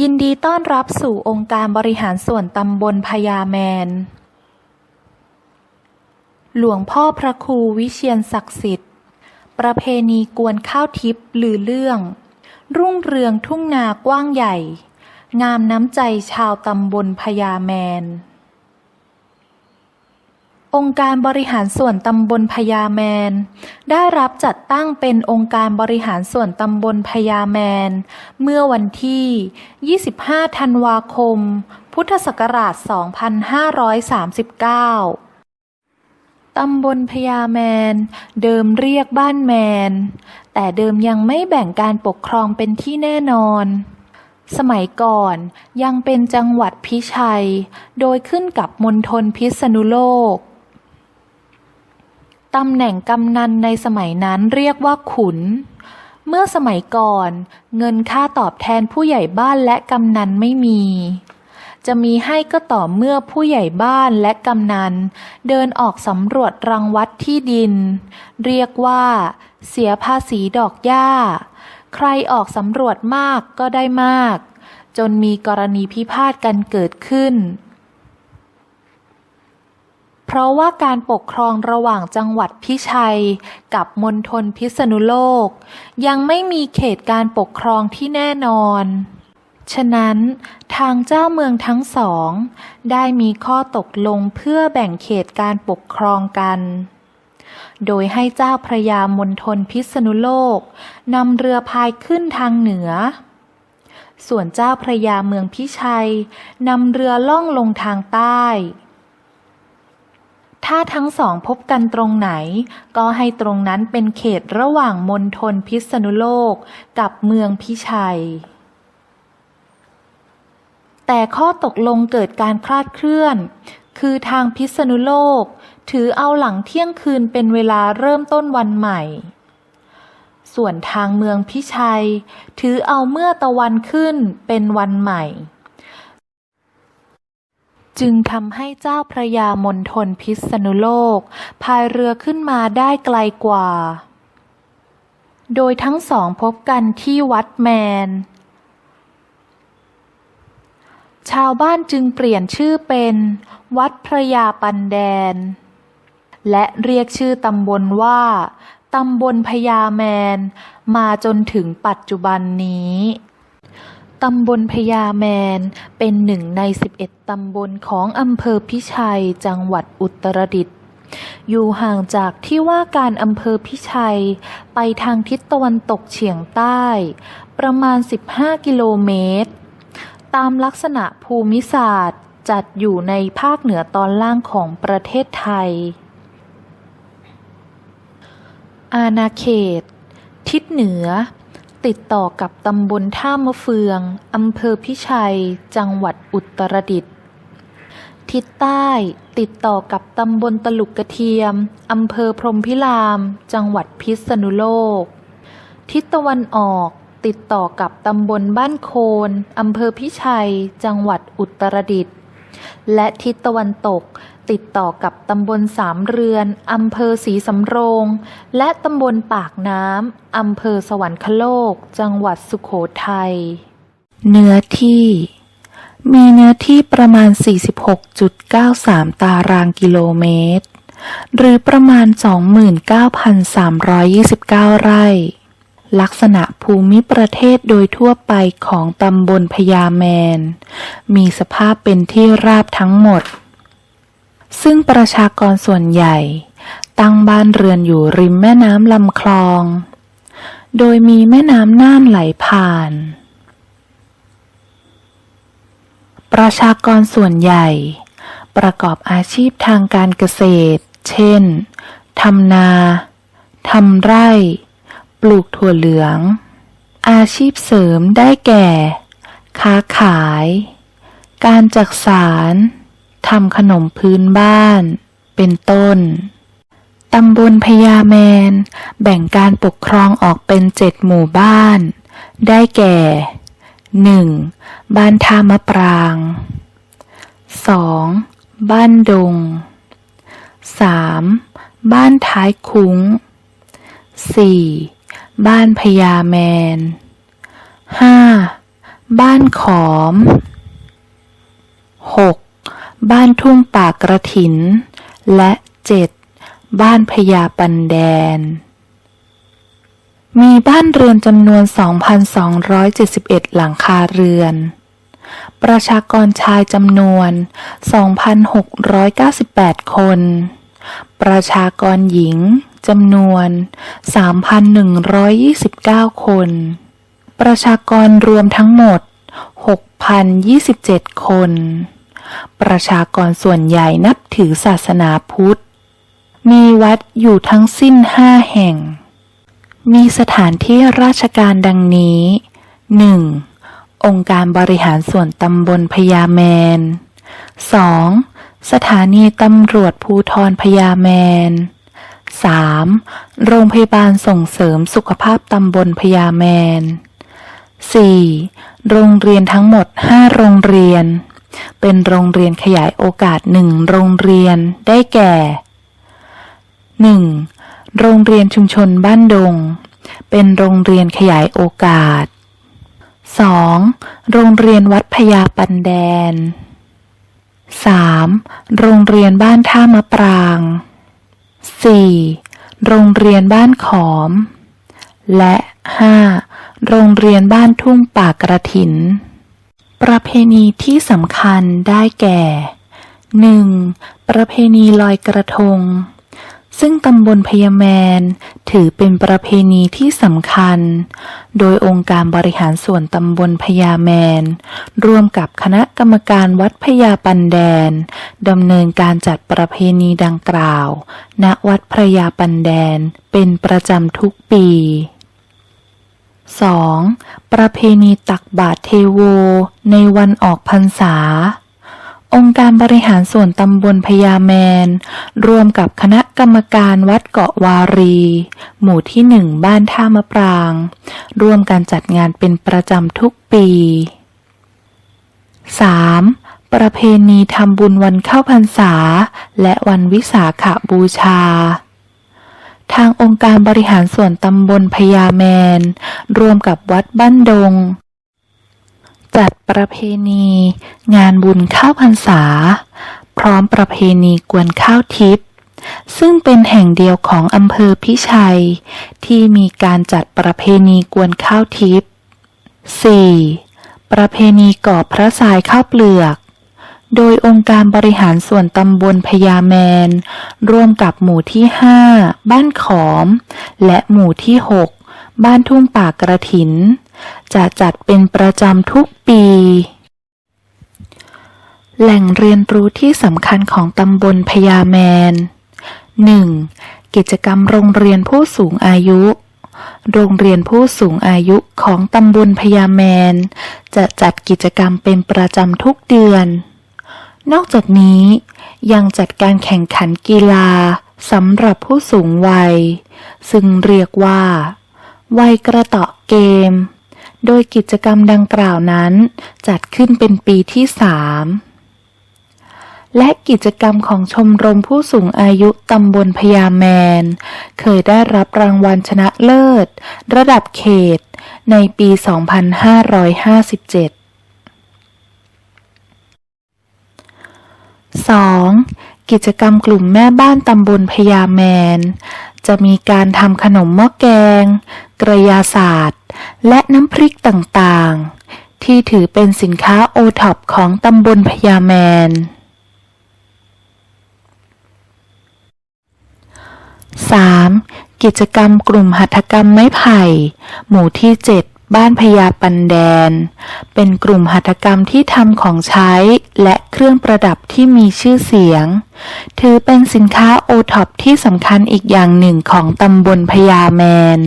ยินดีต้อนรับสู่องค์การบริหารส่วนตำบลพญาแมน หลวงพ่อพระครูวิเชียนศักดิ์สิทธิ์ ประเพณีกวนข้าวทิพย์ลือเรื่อง รุ่งเรืองทุ่งนากว้างใหญ่ งามน้ำใจชาวตำบลพญาแมน องค์การบริหารส่วนตำบลพญาแมน ได้รับจัดตั้งเป็นองค์การบริหารส่วนตำบลพญาแมน เมื่อวันที่ 25 ธันวาคม พุทธศักราช 2539ตำบลพญาแมน เดิมเรียกบ้านแมน แต่เดิมยังไม่แบ่งการปกครองเป็นที่แน่นอน สมัยก่อนยังเป็นจังหวัดพิชัย โดยขึ้นกับมณฑลพิษณุโลก ตำแหน่งกำนันในสมัยนั้นเรียกว่าขุน เมื่อสมัยก่อน เงินค่าตอบแทนผู้ใหญ่บ้านและกำนันไม่มี จะมีให้ก็ต่อเมื่อผู้ใหญ่บ้านและกำนัน เดินออกสำรวจรังวัดที่ดิน เรียกว่า เสียภาษีดอกหญ้า ใครออกสำรวจมากก็ได้มาก จนมีกรณีพิพาทกันเกิดขึ้น เพราะว่าการปกครองระหว่างจังหวัดพิชัย กับมณฑลพิษณุโลก ยังไม่มีเขตการปกครองที่แน่นอน ฉะนั้นทางเจ้าเมืองทั้งสอง ได้มีข้อตกลงเพื่อแบ่งเขตการปกครองกัน โดยให้เจ้าพระยามณฑลพิษณุโลกนำเรือพายขึ้นทางเหนือส่วนเจ้าพระยาเมืองพิชัยนำเรือล่องลงทางใต้ ถ้าทั้งสองพบกันตรงไหน ก็ให้ตรงนั้นเป็นเขตระหว่างมณฑลพิษณุโลกกับเมืองพิชัย แต่ข้อตกลงเกิดการคลาดเคลื่อน คือทางพิษณุโลก ถือเอาหลังเที่ยงคืนเป็นเวลาเริ่มต้นวันใหม่ ส่วนทางเมืองพิชัย ถือเอาเมื่อตะวันขึ้นเป็นวันใหม่ จึงทำให้เจ้าพระยามณฑลพิษณุโลก พายเรือขึ้นมาได้ไกลกว่า โดยทั้งสองพบกันที่วัดแมน ชาวบ้านจึงเปลี่ยนชื่อเป็น วัดพระยาปันแดน และเรียกชื่อตำบลว่าตำบลพญาแมน มาจนถึงปัจจุบันนี้ ตำบลพญาแมน เป็นหนึ่งใน 11 ตำบลของอำเภอพิชัย จังหวัดอุตรดิตถ์ อยู่ห่างจากที่ว่าการอำเภอพิชัย ไปทางทิศตะวันตกเฉียงใต้ ประมาณ 15 กิโลเมตร ตามลักษณะภูมิศาสตร์ จัดอยู่ในภาคเหนือตอนล่างของประเทศไทย อาณาเขต ทิศเหนือ ติดต่อกับตำบลท่ามะเฟืองอำเภอพิชัย จังหวัดอุตรดิตถ์ทิศใต้ติดต่อกับตำบลตลุกกระเทียมอำเภอพรหมพิราม จังหวัดพิษณุโลก ทิศตะวันออกติดต่อกับตำบลบ้านโคนอำเภอพิชัย จังหวัดอุตรดิตถ์และทิศตะวันตก ติดต่อกับตำบลสามเรือนอำเภอศรีสำโรง และตำบลปากน้ำอำเภอสวรรคโลก จังหวัดสุโขทัย เนื้อที่ มีเนื้อที่ประมาณ 46.93 ตารางกิโลเมตร หรือประมาณ 29,329 ไร่ ลักษณะภูมิประเทศโดยทั่วไปของตำบลพญาแมน มีสภาพเป็นที่ราบทั้งหมด ซึ่งประชากรส่วนใหญ่ ตั้งบ้านเรือนอยู่ริมแม่น้ำลำคลอง โดยมีแม่น้ำน่านไหลผ่าน ประชากรส่วนใหญ่ ประกอบอาชีพทางการเกษตร เช่น ทำนา ทำไร่ ปลูกถั่วเหลือง อาชีพเสริมได้แก่ ค้าขาย การจักสาร ทำขนมพื้นบ้าน เป็นต้น ตำบลพญาแมน แบ่งการปกครองออกเป็นเจ็ดหมู่บ้าน ได้แก่ 1. บ้านท่ามะปราง 2. บ้านดง 3. บ้านท้ายคุ้ง 4. บ้านพญาแมน 5. บ้านขอม บ้านทุ่งป่ากระถิน และ 7. บ้านพญาปันแดน มีบ้านเรือนจำนวน 2,271 หลังคาเรือน ประชากรชายจำนวน 2,698 คน ประชากรหญิงจำนวน 3,129 คน ประชากรรวมทั้งหมด 6,027 คน ประชากรส่วนใหญ่นับถือศาสนาพุทธ มีวัดอยู่ทั้งสิ้นห้าแห่ง มีสถานที่ราชการดังนี้ 1. องค์การบริหารส่วนตำบลพญาแมน 2. สถานีตำรวจภูทรพญาแมน 3. โรงพยาบาลส่งเสริมสุขภาพตำบลพญาแมน 4. โรงเรียนทั้งหมด 5 โรงเรียน เป็นโรงเรียนขยายโอกาส1โรงเรียนได้แก่ 1. โรงเรียนชุมชนบ้านดง เป็นโรงเรียนขยายโอกาส 2. โรงเรียนวัดพญาปันแดน 3. โรงเรียนบ้านท่ามะปราง 4. โรงเรียนบ้านขอม และ 5. โรงเรียนบ้านทุ่งป่ากระถิน ประเพณีที่สำคัญได้แก่ 1. ประเพณีลอยกระทง ซึ่งตำบลพญาแมนถือเป็นประเพณีที่สำคัญ โดยองค์การบริหารส่วนตำบลพญาแมน ร่วมกับคณะกรรมการวัดพญาปันแดนดำเนินการจัดประเพณีดังกล่าว ณวัดพระยาปันแดนเป็นประจำทุกปี 2. ประเพณีตักบาตรเทโว ในวันออกพรรษา องค์การบริหารส่วนตำบลพญาแมนร่วมกับคณะกรรมการวัดเกาะวารี หมู่ที่หนึ่งบ้านท่ามะปราง ร่วมกันจัดงานเป็นประจำทุกปี 3. ประเพณีทำบุญวันเข้าพรรษา และวันวิสาขบูชา ทางองค์การบริหารส่วนตำบลพญาแมน รวมกับวัดบ้านดง จัดประเพณี งานบุญข้าวพรรษา พร้อมประเพณีกวนข้าวทิพย์ซึ่งเป็นแห่งเดียวของอำเภอพิชัย ที่มีการจัดประเพณีกวนข้าวทิพย์ 4. ประเพณีก่อพระทรายข้าวเปลือก โดยองค์การบริหารส่วนตำบลพญาแมน ร่วมกับหมู่ที่ 5 บ้านขอม และหมู่ที่ 6 บ้านทุ่งป่ากระถิน จะจัดเป็นประจำทุกปี แหล่งเรียนรู้ที่สำคัญของตำบลพญาแมน 1. กิจกรรมโรงเรียนผู้สูงอายุโรงเรียนผู้สูงอายุของตำบลพญาแมน จะจัดกิจกรรมเป็นประจำทุกเดือน นอกจากนี้ยังจัดการแข่งขันกีฬาสำหรับผู้สูงวัย ซึ่งเรียกว่า วัยกระเตาะเกม โดยกิจกรรมดังกล่าวนั้น จัดขึ้นเป็นปีที่สามและกิจกรรมของชมรมผู้สูงอายุตำบลพญาแมน เคยได้รับรางวัลชนะเลิศ ระดับเขต ในปี 2557 2. กิจกรรมกลุ่มแม่บ้านตำบลพญาแมน จะมีการทำขนมหม้อแกง กระยาศาสตร์ และน้ำพริกต่างๆ ที่ถือเป็นสินค้าโอท็อปของตำบลพญาแมน 3. กิจกรรมกลุ่มหัตถกรรมไม้ไผ่ หมู่ที่ 7 บ้านพญาปันแดน เป็นกลุ่มหัตถกรรมที่ทำของใช้และเครื่องประดับที่มีชื่อเสียง ถือเป็นสินค้าโอท็อปที่สำคัญอีกอย่างหนึ่งของตำบลพญาแมน